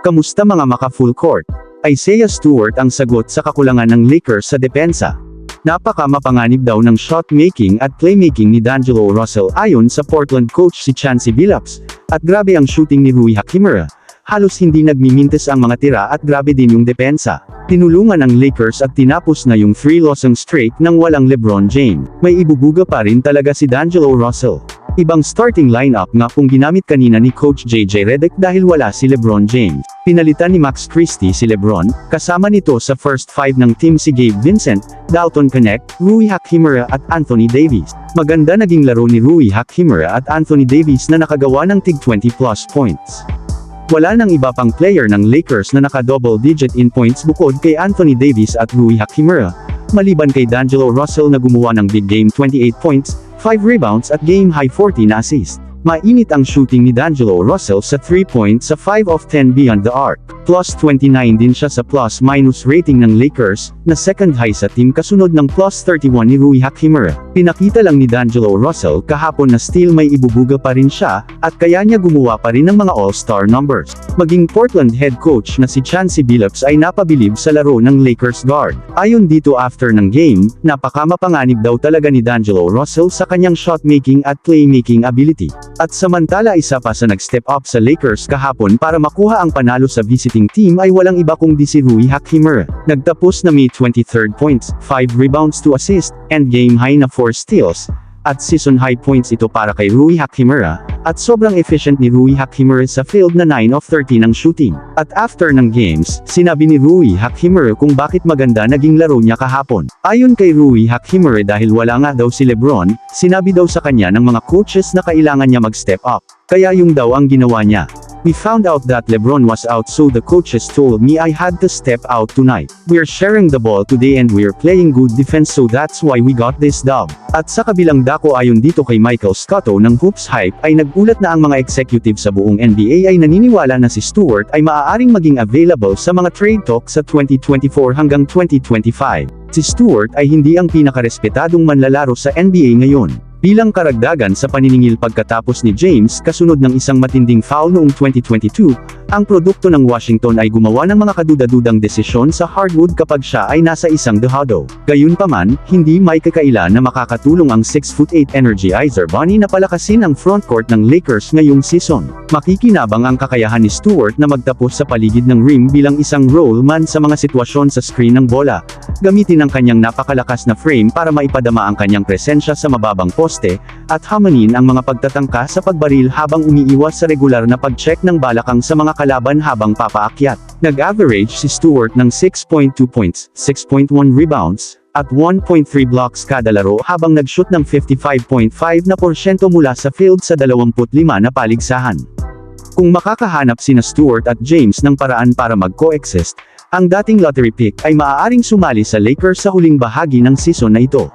Kamusta mga maka-full court? Isaiah Stewart ang sagot sa kakulangan ng Lakers sa depensa. Napaka mapanganib daw ng shot making at playmaking ni D'Angelo Russell ayon sa Portland coach si Chancey Billups. At grabe ang shooting ni Rui Hachimura. Halos hindi nagmimintes ang mga tira at grabe din yung depensa. Tinulungan ng Lakers at tinapos na yung 3 losing streak ng walang LeBron James. May ibubuga pa rin talaga si D'Angelo Russell. Ibang starting lineup nga kung ginamit kanina ni Coach JJ Redick dahil wala si LeBron James. Pinalitan ni Max Christie si LeBron, kasama nito sa first five ng team si Gabe Vincent, Dalton Connect, Rui Hachimura at Anthony Davis. Maganda naging laro ni Rui Hachimura at Anthony Davis na nakagawa ng tig 20 plus points. Wala nang iba pang player ng Lakers na naka-double digit in points bukod kay Anthony Davis at Rui Hachimura, maliban kay D'Angelo Russell na gumawa ng big game 28 points, 5 rebounds at game high 40 na assist. Mainit ang shooting ni D'Angelo Russell sa 3 points sa 5 of 10 beyond the arc. Plus 29 din siya sa plus-minus rating ng Lakers, na second high sa team kasunod ng plus 31 ni Rui Hachimura. Pinakita lang ni D'Angelo Russell kahapon na still may ibubuga pa rin siya, at kaya niya gumawa pa rin ng mga all-star numbers. Maging Portland head coach na si Chancey Billups ay napabilib sa laro ng Lakers guard. Ayon dito after ng game, napakamapanganib daw talaga ni D'Angelo Russell sa kanyang shot-making at playmaking ability. At samantala isa pa sa nag-step up sa Lakers kahapon para makuha ang panalo sa visiting team ay walang iba kundi si Rui Hachimura. Nagtapos na may 23 points, 5 rebounds to assist, and game high na 4 steals. At season high points ito para kay Rui Hachimura, at sobrang efficient ni Rui Hachimura sa field na 9 of 13 ang shooting. At after ng games, sinabi ni Rui Hachimura kung bakit maganda naging laro niya kahapon. Ayon kay Rui Hachimura dahil wala nga daw si Lebron, sinabi daw sa kanya ng mga coaches na kailangan niya mag-step up. Kaya yung daw ang ginawa niya. We found out that Lebron was out so the coaches told me I had to step out tonight. We're sharing the ball today and we're playing good defense so that's why we got this dub. At sa kabilang dako ayon dito kay Michael Scotto ng Hoops Hype ay nagulat na ang mga executive sa buong NBA ay naniniwala na si Stewart ay maaaring maging available sa mga trade talk sa 2024 hanggang 2025. Si Stewart ay hindi ang pinakarespetadong manlalaro sa NBA ngayon. Bilang karagdagan sa paniningil pagkatapos ni James kasunod ng isang matinding foul noong 2022, ang produkto ng Washington ay gumawa ng mga kadudadudang desisyon sa hardwood kapag siya ay nasa isang dehado. Gayunpaman, hindi may kakaila na makakatulong ang 6'8 Energizer Bunny na palakasin ang frontcourt ng Lakers ngayong season. Makikinabang ang kakayahan ni Stewart na magtapos sa paligid ng rim bilang isang roll man sa mga sitwasyon sa screen ng bola. Gamitin ang kanyang napakalakas na frame para maipadama ang kanyang presensya sa mababang poste, at hamanin ang mga pagtatangka sa pagbaril habang umiiwas sa regular na pag-check ng balakang sa mga kalaban habang papaakyat. Nag-average si Stewart ng 6.2 points, 6.1 rebounds, at 1.3 blocks kada laro habang nag-shoot ng 55.5 na porsyento mula sa field sa 25 na paligsahan. Kung makakahanap sina Stewart at James ng paraan para mag-coexist, ang dating lottery pick ay maaaring sumali sa Lakers sa huling bahagi ng season na ito.